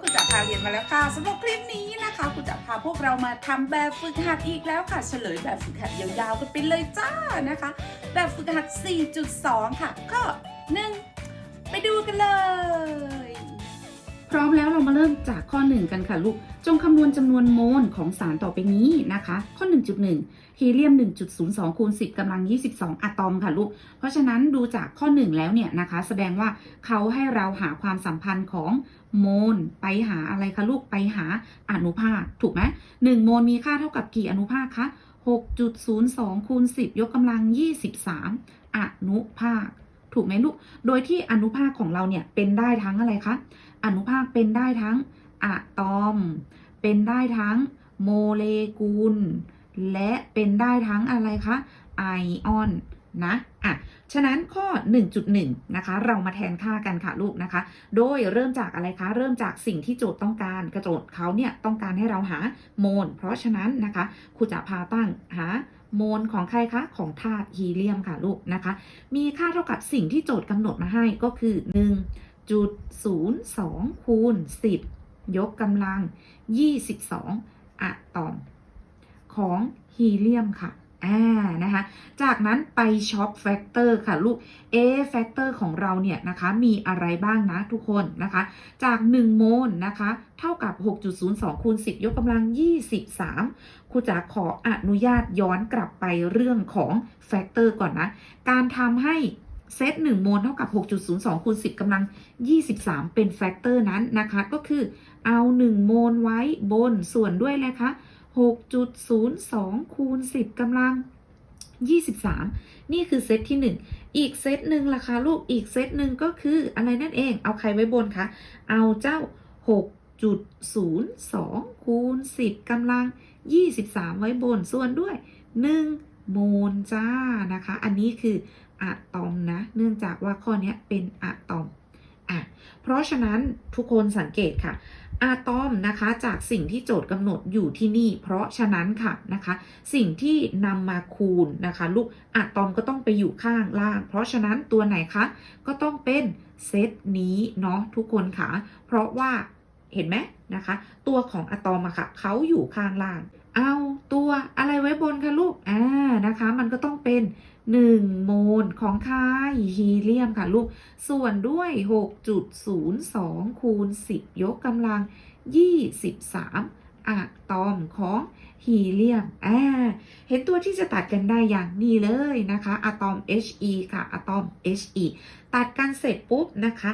คุณจะพาเรียนมาแล้วค่ะสำหรับคลิปนี้นะคะคุณจะพาพวกเรามาทำแบบฝึกหัดอีกแล้วค่ะ เฉลยแบบฝึกหัดยาวๆกันไปเลยจ้านะคะ แบบฝึกหัด 4.2 ค่ะ ก็หนึ่งไปดูกันเลย พร้อมแล้วเรามาเริ่มจากข้อ 1 กันค่ะลูก จงคำนวณจำนวนโมลของสารต่อไปนี้นะคะ ข้อ 1.1 ฮีเลียม 1.02คูณ10กำลัง 22 อะตอมค่ะลูก เพราะฉะนั้นดูจากข้อ 1 แล้วเนี่ยนะคะ แสดงว่าเขาให้เราหาความสัมพันธ์ของโมลไปหาอะไรคะลูกไปหาอนุภาคถูกไหม1โมลมีค่าเท่ากับกี่อนุภาคคะ6.02คูณ10 ยกกำลัง 23 อนุภาค ถูกไหมลูก โดยที่อนุภาคของเราเนี่ยเป็นได้ทั้งอะไรคะ อนุภาคเป็นได้ทั้งอะตอม เป็นได้ทั้งโมเลกุล และเป็นได้ทั้งอะไรคะ ไอออนนะอะฉะนั้นข้อ 1.1 นะคะ เรามาแทนค่ากันค่ะลูกนะคะ โดยเริ่มจากอะไรคะ เริ่มจากสิ่งที่โจทย์ต้องการ กระโจทย์เขาเนี่ยต้องการให้เราหาโมล เพราะฉะนั้นนะคะครูจะพาตั้งหา โมลของใครคะ ของธาตุฮีเลียมค่ะลูกนะคะ มีค่าเท่ากับสิ่งที่โจทย์กำหนดมาให้ก็คือ1จุดศูนย์สองคูณสิบยกกำลังยี่สิบสองอะตอม ของฮีเลียมค่ะ อ่านะคะจากนั้นไปช็อปแฟกเตอร์ค่ะลูกเอแฟกเตอร์ของเราเนี่ยนะคะมีอะไรบ้างนะทุกคนนะคะจาก 1 โมลนะคะเท่ากับ 6.02คูณ10 ยกกำลัง 23ครูจะขออนุญาตย้อนกลับไปเรื่องของแฟกเตอร์ก่อนนะ การทำให้เซต1โมลเท่ากับ 6.02คูณ10กำลัง 23 เป็นแฟกเตอร์นั้นนะคะ ก็คือเอา 1 โมลไว้บนส่วนด้วยเลยคะ 6.02 คูณ 10กำลัง 23 นี่คือเซตที่ 1 อีกเซตหนึ่งล่ะคะลูก อีกเซตหนึ่งก็คืออะไรนั่นเอง เอาใครไว้บนคะ เอาเจ้า 6.02 คูณ 10กำลัง 23 ไว้บนส่วนด้วย 1 โมลจ้านะคะ อันนี้คืออะตอมนะ เนื่องจากว่าข้อนี้เป็นอะตอมอะเพราะฉะนั้นทุกคนสังเกตค่ะ อะตอมนะคะจากสิ่งที่โจทย์กำหนดอยู่ที่นี่ เพราะฉะนั้นค่ะนะคะ สิ่งที่นำมาคูณนะคะลูกอะตอมก็ต้องไปอยู่ข้างล่าง เพราะฉะนั้นตัวไหนคะก็ต้องเป็นเซตนี้เนาะทุกคนค่ะ เพราะว่าเห็นไหมนะคะ ตัวของอะตอมอะค่ะเขาอยู่ข้างล่าง เอาตัวอะไรไว้บนคะลูก อ่า นะคะ มันก็ต้องเป็น 1 โมลของค่ายฮีเลียมค่ะลูก ส่วนด้วย 6.02 คูณ 10 ยกกำลัง 23 อะตอมของฮีเลียม อ่า เห็นตัวที่จะตัดกันได้อย่างนี้เลยนะคะ อะตอม He ค่ะ อะตอม He ตัดกันเสร็จปุ๊บนะคะ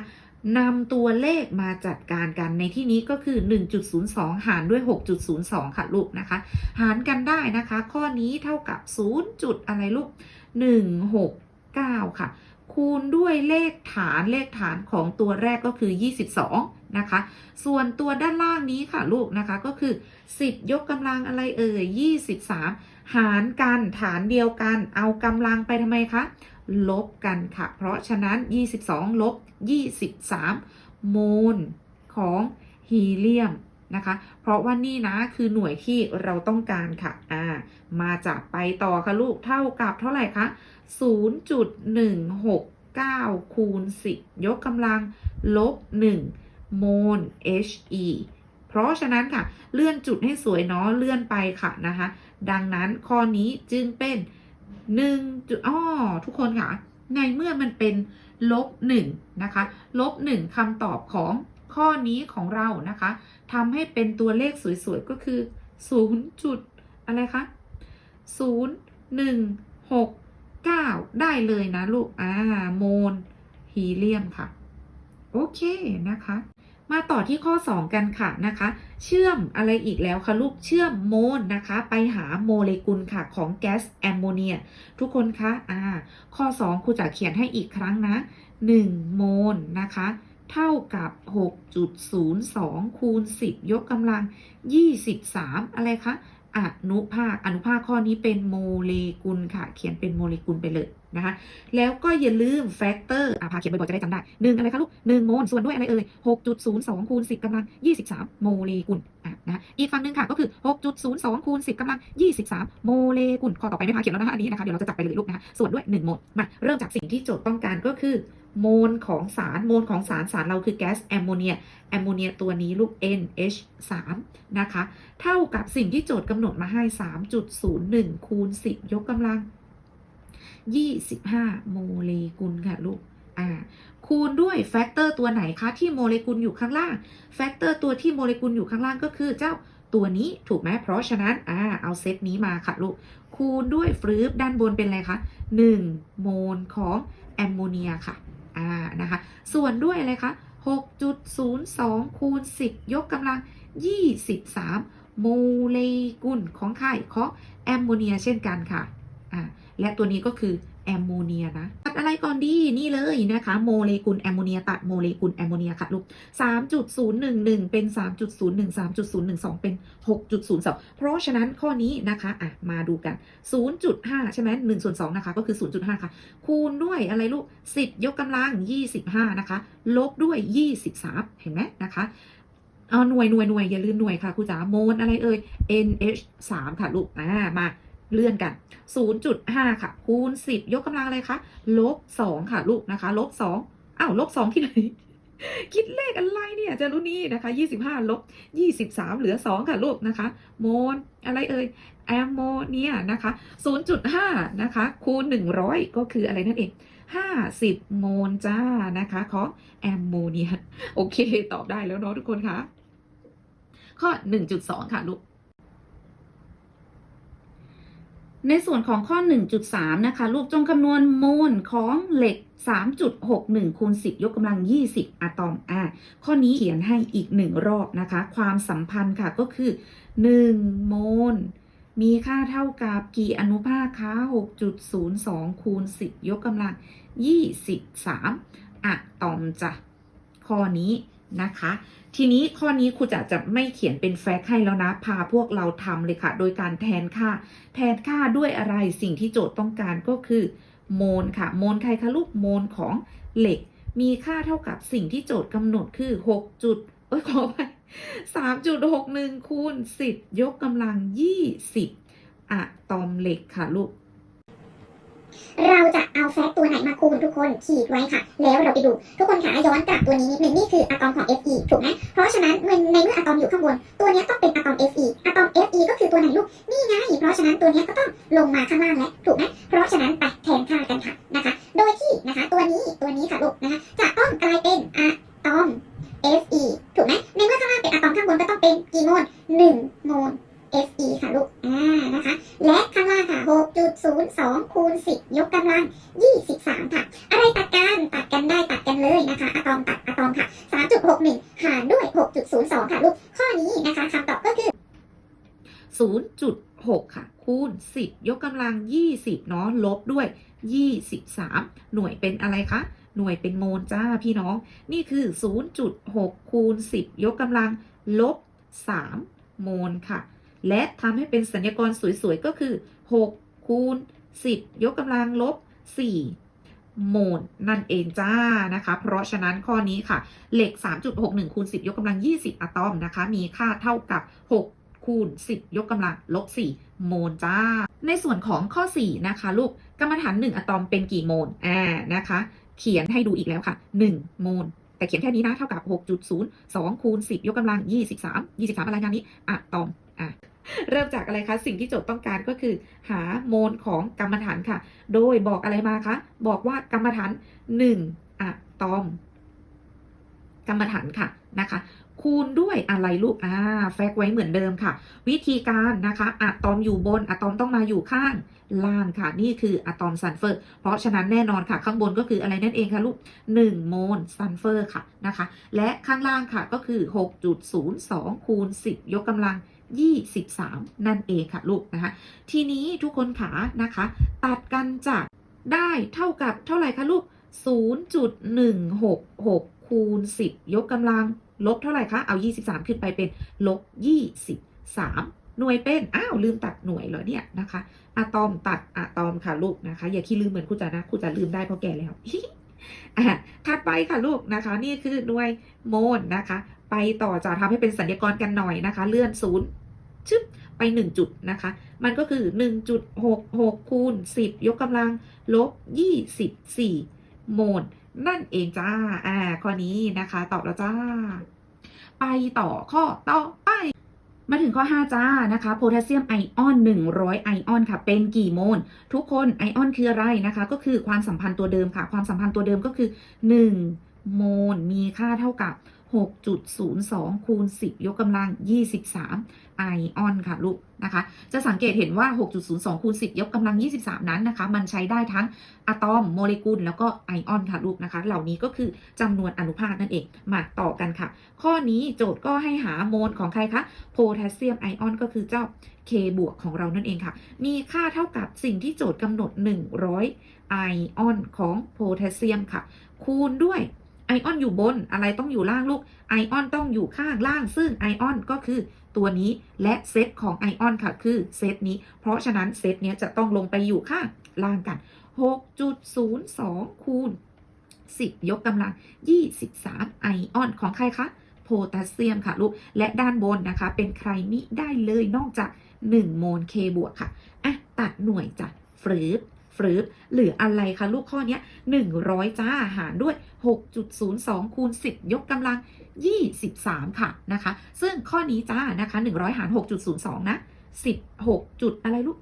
นำตัวเลขมาจัดการกันในที่นี้ก็คือ 1.02 หารด้วย 6.02 ค่ะลูกนะคะ หารกันได้นะคะ ข้อนี้เท่ากับ 0. จุดอะไรลูก 169 ค่ะ คูณด้วยเลขฐานเลขฐานของตัวแรกก็คือ 22 นะคะ ส่วนตัวด้านล่างนี้ค่ะลูกนะคะก็คือ 10 ยกกำลังอะไรเอ่ย 23 หารกันฐานเดียวกัน เอากำลังไปทำไมคะ ลบกันค่ะ เพราะฉะนั้น 22 ลบ 23 โมลของฮีเลียมนะคะ เพราะว่านี่นะคือหน่วยที่เราต้องการค่ะ อ่า มาจากไปต่อค่ะลูกเท่ากับเท่าไหร่คะ 0.169 คูณ 10 ยกกำลังลบ 1 โมล He เพราะฉะนั้นค่ะ เลื่อนจุดให้สวยเนาะ เลื่อนไปค่ะนะคะ ดังนั้นข้อนี้จึงเป็น1 หนึ่งจุดอ้อทุกคนค่ะ ในเมื่อมันเป็นลบ1นะคะ ลบ1คำตอบของข้อนี้ของเรานะคะทำให้เป็นตัวเลขสวยๆ ก็คือ0จุดอะไรคะ0 1 6 9ได้เลยนะลูก อ่า โมลฮีเลียมค่ะ โอเคนะคะ มาต่อที่ข้อ 2 กันค่ะนะคะ เชื่อมอะไรอีกแล้วคะลูกเชื่อมโมลนะคะ ไปหาโมเลกุลค่ะของแก๊สแอมโมเนีย ทุกคนคะอ่าข้อ 2ครูจะเขียนให้อีกครั้งนะ 1 โมลนะคะ เท่ากับ 6.02 คูณ 10 ยกกำลัง 23 อะไรคะอนุภาคอนุภาคข้อนี้เป็นโมเลกุลค่ะ เขียนเป็นโมเลกุลไปเลย นะคะ แล้วก็อย่าลืมแฟกเตอร์อะพาเขียนบ่อยๆจะได้จำได้หนึ่งอะไรคะลูกหนึ่งโมลส่วนด้วยอะไรเอ่ยหกจุดศูนย์สองคูณสิบกำลังยี่สิบสามโมเลกุลอะนะอีกฝั่งหนึ่งค่ะก็คือหกจุดศูนย์สองคูณสิบกำลังยี่สิบสามโมเลกุลข้อต่อไปไม่พาเขียนแล้วนะคะอันนี้นะคะเดี๋ยวเราจะจับไปเลยลูกนะคะส่วนด้วยหนึ่งโมลมาเริ่มจากสิ่งที่โจทย์ต้องการก็คือโมลของสารโมลของสารสารเราคือแก๊สแอมโมเนียแอมโมเนียตัวนี้ลูก NH3 นะคะ เท่ากับสิ่งที่โจทย์กำหนดมาให้ 3.01 คูณ 10 ยกกำลัง 25 โมเลกุลค่ะลูกอ่าคูณด้วยแฟกเตอร์ตัวไหนคะที่โมเลกุลอยู่ข้างล่างแฟกเตอร์ตัวที่โมเลกุลอยู่ข้างล่างก็คือเจ้าตัวนี้ถูกไหมเพราะฉะนั้นอ่าเอาเซตนี้มาค่ะลูกคูณด้วยฟรืบด้านบนเป็นอะไรคะ1โมลของแอมโมเนียค่ะอ่านะคะส่วนด้วยอะไรคะ6.02 คูณ 10 ยกกำลัง 23 โมเลกุลของไข่ของแอมโมเนียเช่นกันค่ะ อ่าและตัวนี้ก็คือแอมโมเนียนะตัดอะไรก่อนดีนี่เลยนะคะ โมเลกุลแอมโมเนียตัดโมเลกุลแอมโมเนียค่ะลูก3.011 เป็น 3.01 3.012 เป็น 6.02 เพราะฉะนั้นข้อนี้นะคะอะมาดูกัน 0.5 ใช่ไหม1ส่วน2นะคะก็คือ 0.5 ค่ะ คูณด้วยอะไรลูก 10 ยกกำลัง 25 นะคะ ลบด้วย 23 เห็นไหมนะคะเอาหน่วยหน่วยหน่วยอย่าลืมหน่วยค่ะครูจ๋าโมลอะไรเอ่ย NH 3 ค่ะลูกอ่ามา เลื่อนกัน 0.5 ค่ะ คูณ 10 ยกกำลังอะไรคะลบ 2 ค่ะ ลูกนะคะ ลบ 2อ้าวลบ 2 ที่ไหน คิดเลขอะไรเนี่ยจะรู้นี่นะคะ 25 ลบ 23 เหลือ 2 ค่ะลูกนะคะ โมลอะไรเอ่ยแอมโมเนียนะคะ 0.5 นะคะ คูณ 100 ก็คืออะไรนั่นเอง50 โมลจ้านะคะของแอมโมเนีย โอเค ตอบได้แล้วเนาะทุกคนคะข้อ 1.2 ค่ะลูก ในส่วนของข้อ 1.3 นะคะ ลูกจงคำนวณโมลของเหล็ก 3.61คูณ10 ยกกำลัง 20 อะตอมอ่าข้อนี้เขียนให้อีกหนึ่งรอบนะคะ ความสัมพันธ์ค่ะก็คือ 1 โมลมีค่าเท่ากับกี่อนุภาคคะ6.02คูณ10 ยกกำลัง 23 อะตอมจ้ะข้อนี้ นะคะ ทีนี้ข้อนี้ครูจะจะไม่เขียนเป็นแฟกต์ให้แล้วนะ พาพวกเราทำเลยค่ะ โดยการแทนค่า แทนค่าด้วยอะไรสิ่งที่โจทย์ต้องการก็คือโมลค่ะโมลใครคะลูกโมลของเหล็ก มีค่าเท่ากับสิ่งที่โจทย์กำหนดคือ6จุดเอ้ยขอไป3.61คูณ10ยกกำลัง20อะตอมเหล็กค่ะลูก เราจะ เอาแฟกตัวไหนมาคูณทุกคนขีดไว้ค่ะ แล้วเราไปดู ทุกคนคะย้อนกลับตัวนี้นิดนึงนี่คืออะตอมของ Fe ถูกไหมเพราะฉะนั้นในเมื่ออะตอมอยู่ข้างบน ตัวนี้ต้องเป็นอะตอม Fe อะตอม Fe ก็คือตัวไหนลูกนี่ไงเพราะฉะนั้นตัวนี้ก็ต้องลงมาข้างล่างแล้วถูกไหมเพราะฉะนั้นไปแทนค่ากันค่ะนะคะ โดยที่นะคะ ตัวนี้ตัวนี้ค่ะลูกนะคะจะต้องกลายเป็นอะตอม Fe ถูกไหมในเมื่อข้างล่างเป็นอะตอมข้างบนก็ต้องเป็นกี่โมล1โมล Fe ค่ะลูกอ่านะคะ และข้างล่างค่ะ 6.02 คูณ 10 ยกกำลัง 23 ค่ะ อะไรตัดกัน ตัดกันได้ตัดกันเลยนะคะ อะตอมตัดอะตอมค่ะ 3.61 หารด้วย 6.02 ค่ะลูก ข้อนี้นะคะคำตอบก็คือ 0.6 ค่ะ คูณ 10 ยกกำลัง 20 เนาะ ลบด้วย 23 หน่วยเป็นอะไรคะ หน่วยเป็นโมลจ้าพี่น้อง นี่คือ 0.6 คูณ 10 ยกกำลัง ลบ 3 โมลค่ะ และทำให้เป็นสัญญกรสวย ๆ ก็คือ 6 คูณ 10 ยกกำลังลบ 4 โมลนั่นเองจ้านะคะ เพราะฉะนั้นข้อนี้ค่ะ เหล็ก 3.61 คูณ 10 ยกกำลัง 20 อะตอมนะคะ มีค่าเท่ากับ 6 คูณ 10 ยกกำลังลบ 4 โมลจ้า ในส่วนของข้อ 4 นะคะ ลูกกรรมฐาน 1 อะตอมเป็นกี่โมลอ่านะคะ เขียนให้ดูอีกแล้วค่ะ 1 โมลแต่เขียนแค่นี้นะ เท่ากับ 6.02 คูณ 10 ยกกำลัง 23 23 อะไรงานนี้อะตอม อะ เริ่มจากอะไรคะสิ่งที่โจทย์ต้องการก็คือ หาโมลของกรรมฐานค่ะ โดยบอกอะไรมาคะบอกว่ากรรมฐาน1อะตอม กรรมฐานค่ะนะคะคูณด้วยอะไรลูก อ่า แฟกไว้เหมือนเดิมค่ะ วิธีการนะคะอะตอมอยู่บนอะตอมต้องมาอยู่ข้างล่างค่ะ นี่คืออะตอมซัลเฟอร์ เพราะฉะนั้นแน่นอนค่ะ ข้างบนก็คืออะไรนั่นเองค่ะลูก1โมลซัลเฟอร์ค่ะนะคะ และข้างล่างค่ะก็คือ 6.02 คูณ 10 ยกกำลัง 23 นั่นเองค่ะลูกนะคะ ทีนี้ทุกคนขานะคะ ตัดกันจากได้เท่ากับเท่าไหร่คะลูก 0.166 คูณ 10 ยกกำลัง ลบเท่าไหร่คะ เอา 23 ขึ้นไปเป็น ลบ 23 หน่วยเป็น อ้าว ลืมตัดหน่วยเหรอเนี่ยนะคะอะตอมตัดอะตอมค่ะลูกนะคะ อย่าคิดลืมเหมือนครูจ๋านะครูจ๋าลืมได้เพราะแก่แล้วอะถัดไปค่ะลูกนะคะ นี่คือหน่วยโมลนะคะ ไปต่อจะทำให้เป็นสัญญากรกันหน่อยนะคะ เลื่อนศูนย์ชึบไป 1 จุดนะคะ มันก็คือ 1.66 คูณ 10 ยกกำลังลบ 24 โมลนั่นเองจ้า อ่า ข้อนี้นะคะ ตอบแล้วจ้า ไปต่อข้อต่อไป มาถึงข้อ 5 จ้า นะคะ โพแทสเซียมไอออน 100 ไอออนค่ะ เป็นกี่โมล ทุกคนไอออนคืออะไรนะคะ ก็คือความสัมพันธ์ตัวเดิมค่ะ ความสัมพันธ์ตัวเดิมก็คือ 1 โมลมีค่าเท่ากับ 6.02 คูณ 10 ยกกำลัง 23 ไอออนค่ะลูกนะคะ จะสังเกตเห็นว่า 6.02 คูณ 10 ยกกำลัง 23 นั้นนะคะ มันใช้ได้ทั้งอะตอมโมเลกุลแล้วก็ไอออนค่ะลูกนะคะ เหล่านี้ก็คือจำนวนอนุภาคนั่นเอง มาต่อกันค่ะ ข้อนี้โจทย์ก็ให้หาโมลของใครคะ โพแทสเซียมไอออนก็คือเจ้า K บวกของเรานั่นเองค่ะ มีค่าเท่ากับสิ่งที่โจทย์กำหนด 100 ไอออนของโพแทสเซียมค่ะ คูณด้วย ไอออนอยู่บนอะไรต้องอยู่ล่างลูกไอออนต้องอยู่ข้างล่าง ซึ่งไอออนก็คือตัวนี้และเซตของไอออนค่ะคือเซตนี้ เพราะฉะนั้นเซตเนี้ยจะต้องลงไปอยู่ข้างล่างกัน 6.02 คูณ 10 ยกกำลัง 23 ไอออนของใครคะโพแทสเซียมค่ะลูก และด้านบนนะคะ เป็นใครมิได้เลยนอกจาก 1 โมลเคบวกค่ะอะตัดหน่วยจ้ะฝืบ ฝืบเหลืออะไรคะลูกข้อนี้100 จ้าหารด้วย 6.02 คูณ 10 ยกกำลัง 23 ค่ะนะคะ ซึ่งข้อนี้จ้านะคะ 100 หาร 6.02 นะ 16 จุดอะไรลูก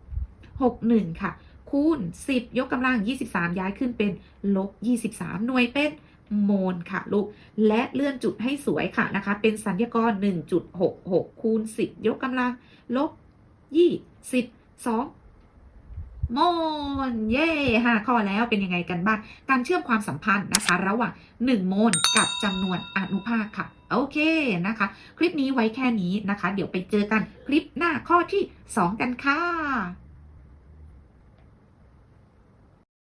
61 ค่ะ คูณ 10 ยกกำลัง 23 ย้ายขึ้นเป็นลบ 23 หน่วยเป็นโมลค่ะลูก และเลื่อนจุดให้สวยค่ะนะคะ เป็นสัญญากร 1.66 คูณ 10 ยกกำลัง ลบ22 มนเย่ห้าข้อแล้วเป็นยังไงกันบ้าง การเชื่อมความสัมพันธ์นะคะ ระหว่าง1โมลกับจำนวนอนุภาคค่ะ โอเคนะคะ คลิปนี้ไว้แค่นี้นะคะ เดี๋ยวไปเจอกันคลิปหน้าข้อที่ 2 กันค่ะ